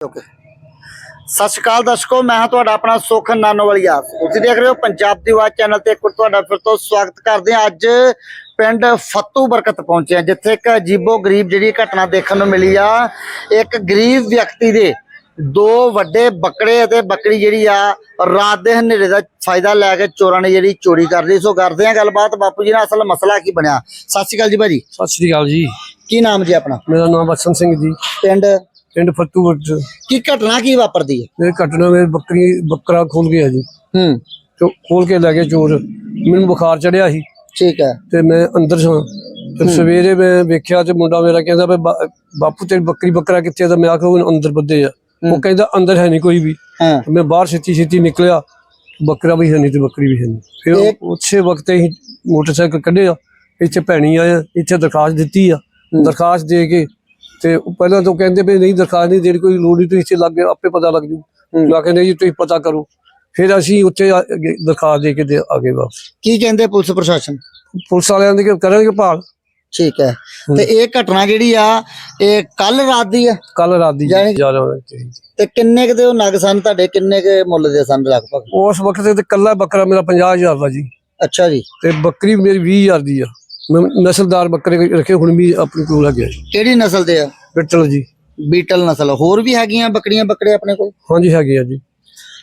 Okay. ਸਤਿ ਸ਼੍ਰੀ ਅਕਾਲ ਦਰਸ਼ਕੋ ਮੈਂ ਹਾਂ ਤੁਹਾਡਾ ਆਪਣਾ ਸੁਖ ਨਾਨੋਵਾਲੀਆ। ਤੁਸੀਂ ਦੇਖ ਰਹੇ ਹੋ ਪੰਜਾਬ ਦੀ ਆਵਾਜ਼ ਚੈਨਲ ਤੇ ਇੱਕ ਤੁਹਾਡਾ ਫਿਰ ਤੋਂ ਸਵਾਗਤ ਕਰਦੇ ਹਾਂ। ਅੱਜ ਪਿੰਡ ਫੱਤੂ ਬਰਕਤ ਪਹੁੰਚੇ ਹਾਂ ਜਿੱਥੇ ਇੱਕ ਅਜੀਬੋ ਗਰੀਬ ਜਿਹੜੀ ਘਟਨਾ ਦੇਖਣ ਨੂੰ ਮਿਲੀ ਆ। ਇੱਕ ਗਰੀਬ ਵਿਅਕਤੀ ਦੇ ਦੋ ਵੱਡੇ ਬੱਕਰੇ ਅਤੇ ਬੱਕਰੀ ਜਿਹੜੀ ਆ ਰਾਤ ਦੇ ਹਨੇਰੇ ਦਾ ਫਾਇਦਾ ਲੈ ਕੇ ਚੋਰਾਂ ਨੇ ਜਿਹੜੀ ਚੋਰੀ ਕਰ ਲਈ। ਸੋ ਕਰਦੇ ਹਾਂ ਗੱਲਬਾਤ। ਬਾਪੂ ਜੀ ਨਾਲ ਅਸਲ ਮਸਲਾ ਕੀ ਬਣਿਆ? ਸਤਿ ਸ਼੍ਰੀ ਅਕਾਲ ਜੀ ਭਾਜੀ। ਸਤਿ ਸ੍ਰੀ ਅਕਾਲ ਜੀ। ਕੀ ਨਾਮ ਜੀ ਆਪਣਾ? ਮੇਰਾ ਨਾਮ ਬਸਨ ਸਿੰਘ ਜੀ। ਪਿੰਡ ਪਿੰਡ ਫੱਤੂਗੜ੍ਹ ਕੀ ਘਟਨਾ ਕੀ ਵਾਪਰਦੀ ਹੈ? ਇਹ ਘਟਨਾ ਮੇਰੇ ਬੱਕਰੀ ਬੱਕਰਾ ਖੋਲ ਗਿਆ ਜੀ। ਹੂੰ। ਚੋ ਖੋਲ ਕੇ ਲੈ ਗਏ ਚੋਰ। ਮੈਨੂੰ ਬੁਖਾਰ ਚੜਿਆ ਸੀ। ਠੀਕ ਹੈ। ਤੇ ਮੈਂ ਅੰਦਰ ਸਾਂ। ਤੇ ਸਵੇਰੇ ਮੈਂ ਵੇਖਿਆ ਤੇ ਮੁੰਡਾ ਮੇਰਾ ਕਹਿੰਦਾ ਵੀ ਬਾ- ਬਾਪੂ ਤੇਰੀ ਬੱਕਰੀ ਬੱਕਰਾ ਕਿੱਥੇ ਆ? ਤਾਂ ਮੈਂ ਆਖਿਆ ਉਹ ਅੰਦਰ ਬੱਦੇ ਆ। ਉਹ ਕਹਿੰਦਾ ਅੰਦਰ ਹੈ ਨਹੀਂ ਕੋਈ ਵੀ। ਹਾਂ। ਮੈਂ ਬਾਹਰ ਛੇਤੀ ਛੇਤੀ ਨਿਕਲਿਆ। ਬੱਕਰਾ ਵੀ ਹੈ ਨਹੀਂ ਤੇ ਬੱਕਰੀ ਵੀ ਹੈ ਨਹੀਂ। ਫਿਰ ਇਹ- ਉਸੇ ਵਕਤ ਹੀ ਮੋਟਰਸਾਈਕਲ ਕੱਢਿਆ। ਇੱਥੇ ਭੈਣੀ ਆਇਆ। ਇੱਥੇ ਦਰਖਾਸਤ ਦਿੱਤੀ ਆ। ਦਰਖਾਸਤ ਦੇ ਕੇ ਤੇ ਉਹ ਪਹਿਲਾਂ ਤਾਂ ਕਹਿੰਦੇ ਵੀ ਨਹੀਂ ਦਰਖਾਸਤ ਨਹੀਂ ਦੇਣੀ ਕੋਈ ਲੋੜ ਨਹੀਂ ਤੁਸੀਂ ਇੱਥੇ ਲੱਗ ਗਏ ਆਪੇ ਪਤਾ ਲੱਗ ਜੂ। ਮੈਂ ਕਹਿੰਦਾ ਜੀ ਤੁਸੀਂ ਪਤਾ ਕਰੋ। ਫਿਰ ਅਸੀਂ ਉੱਥੇ ਆ- ਅੱਗੇ ਦਰਖਾਸਤ ਦੇ ਕੇ ਦੇ ਆ ਗਏ ਵਾਪਸ। ਕੀ ਕਹਿੰਦੇ ਪੁਲਿਸ ਪ੍ਰਸ਼ਾਸਨ? ਪੁਲਿਸ ਵਾਲਿਆਂ ਦੇ ਕਿ ਕਰਾਂਗੇ ਭਾਲ। ਠੀਕ ਹੈ। ਤੇ ਇਹ ਘਟਨਾ ਜਿਹੜੀ ਆ ਇਹ ਕੱਲ ਰਾਤ ਦੀ ਆ? ਕੱਲ ਰਾਤ ਦੀ ਜਾਣੀ- ਜਾ ਰਹੇ ਤੇ ਕਿੰਨੇ ਕੁ ਦੇ ਉਹ ਨਗ ਸਨ ਤੁਹਾਡੇ? ਕਿੰਨੇ ਕੁ ਮੁੱਲ ਦੇ ਸਨ ਲਗਭਗ? ਉਸ ਵਕਤ ਤੇ ਕੱਲਾ ਬੱਕਰਾ ਮੇਰਾ 50000 ਦਾ ਜੀ। ਅੱਛਾ ਜੀ। ਤੇ ਬੱਕਰੀ ਮੇਰੀ 20000 ਦੀ ਆ। ਨਸਲਦਾਰ ਬੱਕਰੇ ਰੱਖੇ ਹੁਣ ਵੀ ਆਪਣੇ ਕੋਲ ਆ ਗਿਆ ਕਿਹੜੀ ਨਸਲ ਦੇ ਆ? ਬਿੱਟਲ ਜੀ। ਬੀਟਲ ਨਸਲ ਹੋਰ ਵੀ ਹੈਗੀਆਂ ਬੱਕਰੀਆਂ ਬੱਕਰੇ ਆਪਣੇ ਕੋਲ? ਹਾਂਜੀ ਹੈਗੇ ਆ ਜੀ।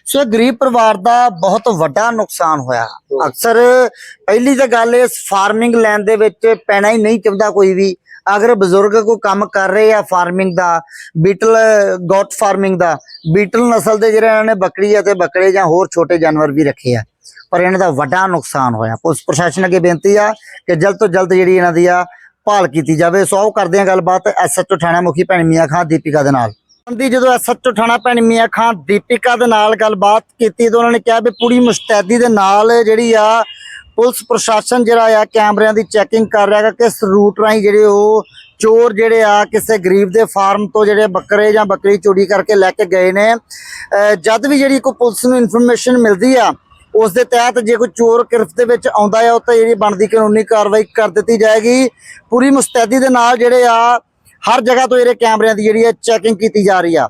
ਸੋ ਇਹ ਗਰੀਬ ਪਰਿਵਾਰ ਦਾ ਬਹੁਤ ਵੱਡਾ ਨੁਕਸਾਨ ਹੋਇਆ। ਅਕਸਰ ਪਹਿਲੀ ਤਾਂ ਗੱਲ ਇਸ ਫਾਰਮਿੰਗ ਲੈਣ ਦੇ ਵਿੱਚ ਪੈਣਾ ਹੀ ਨਹੀਂ ਚਾਹੁੰਦਾ ਕੋਈ ਵੀ। ਅਗਰ ਬਜ਼ੁਰਗ ਕੋਈ ਕੰਮ ਕਰ ਰਹੇ ਆ ਫਾਰਮਿੰਗ ਦਾ ਬੀਟਲ ਗੋਟ ਫਾਰਮਿੰਗ ਦਾ ਬੀਟਲ ਨਸਲ ਦੇ ਜਿਹੜੇ ਇਹਨਾਂ ਨੇ ਬੱਕਰੀ ਅਤੇ ਬੱਕਰੇ ਜਾਂ ਹੋਰ ਛੋਟੇ ਜਾਨਵਰ ਵੀ ਰੱਖੇ ਆ। ਪਰ ਇਹਨਾਂ ਦਾ ਵੱਡਾ ਨੁਕਸਾਨ ਹੋਇਆ। ਪੁਲਿਸ ਪ੍ਰਸ਼ਾਸਨ ਅੱਗੇ ਬੇਨਤੀ ਆ ਕਿ ਜਲਦ ਤੋਂ ਜਲਦ ਜਿਹੜੀ ਇਹਨਾਂ ਦੀ ਆ ਭਾਲ ਕੀਤੀ ਜਾਵੇ। ਸੋ ਕਰਦੇ ਆ ਗੱਲਬਾਤ ਐਸਐਚਓ ਥਾਣਾ ਮੁਖੀ ਭੈਣ ਮੀਆਂ ਖਾਂ ਦੀਪਿਕਾ ਦੇ ਨਾਲ। ਦੀ ਜਦੋਂ ਐਸਐਚਓ ਥਾਣਾ ਭੈਣ ਮੀਆਂ ਖਾਂ ਦੀਪਿਕਾ ਦੇ ਨਾਲ ਗੱਲਬਾਤ ਕੀਤੀ ਤਾਂ ਉਹਨਾਂ ਨੇ ਕਿਹਾ ਵੀ ਪੂਰੀ ਮੁਸਤੈਦੀ ਦੇ ਨਾਲ ਜਿਹੜੀ ਆ ਪੁਲਿਸ ਪ੍ਰਸ਼ਾਸਨ ਜਿਹੜਾ ਆ ਕੈਮਰਿਆਂ ਦੀ ਚੈਕਿੰਗ ਕਰ ਰਿਹਾ ਹੈ ਕਿ ਕਿਸ ਰੂਟ ਰਾਹੀਂ ਜਿਹੜੇ ਉਹ ਚੋਰ ਜਿਹੜੇ ਆ ਕਿਸੇ ਗਰੀਬ ਦੇ ਫਾਰਮ ਤੋਂ ਜਿਹੜੇ ਬੱਕਰੇ ਜਾਂ ਬੱਕਰੀ ਚੋਰੀ ਕਰਕੇ ਲੈ ਕੇ ਗਏ ਨੇ। ਜਦ ਵੀ ਜਿਹੜੀ ਕੋਈ ਪੁਲਿਸ ਨੂੰ ਇਨਫੋਰਮੇਸ਼ਨ ਮਿਲਦੀ ਆ ਉਸ ਦੇ ਤਹਿਤ ਜੇ ਕੋਈ ਚੋਰ ਕਿਰਫ ਦੇ ਵਿੱਚ ਆਉਂਦਾ ਆ ਉਹ ਤਾਂ ਜਿਹੜੀ ਬਣਦੀ ਕਾਨੂੰਨੀ ਕਾਰਵਾਈ ਕਰ ਦਿੱਤੀ ਜਾਏਗੀ। ਪੂਰੀ ਮੁਸਤੈਦੀ ਦੇ ਨਾਲ ਜਿਹੜੇ ਆ, ਹਰ ਜਗ੍ਹਾ ਤੋਂ ਇਹਦੇ ਕੈਮਰਿਆਂ ਦੀ ਜਿਹੜੀ ਹੈ ਚੈਕਿੰਗ ਕੀਤੀ ਜਾ ਰਹੀ ਆ।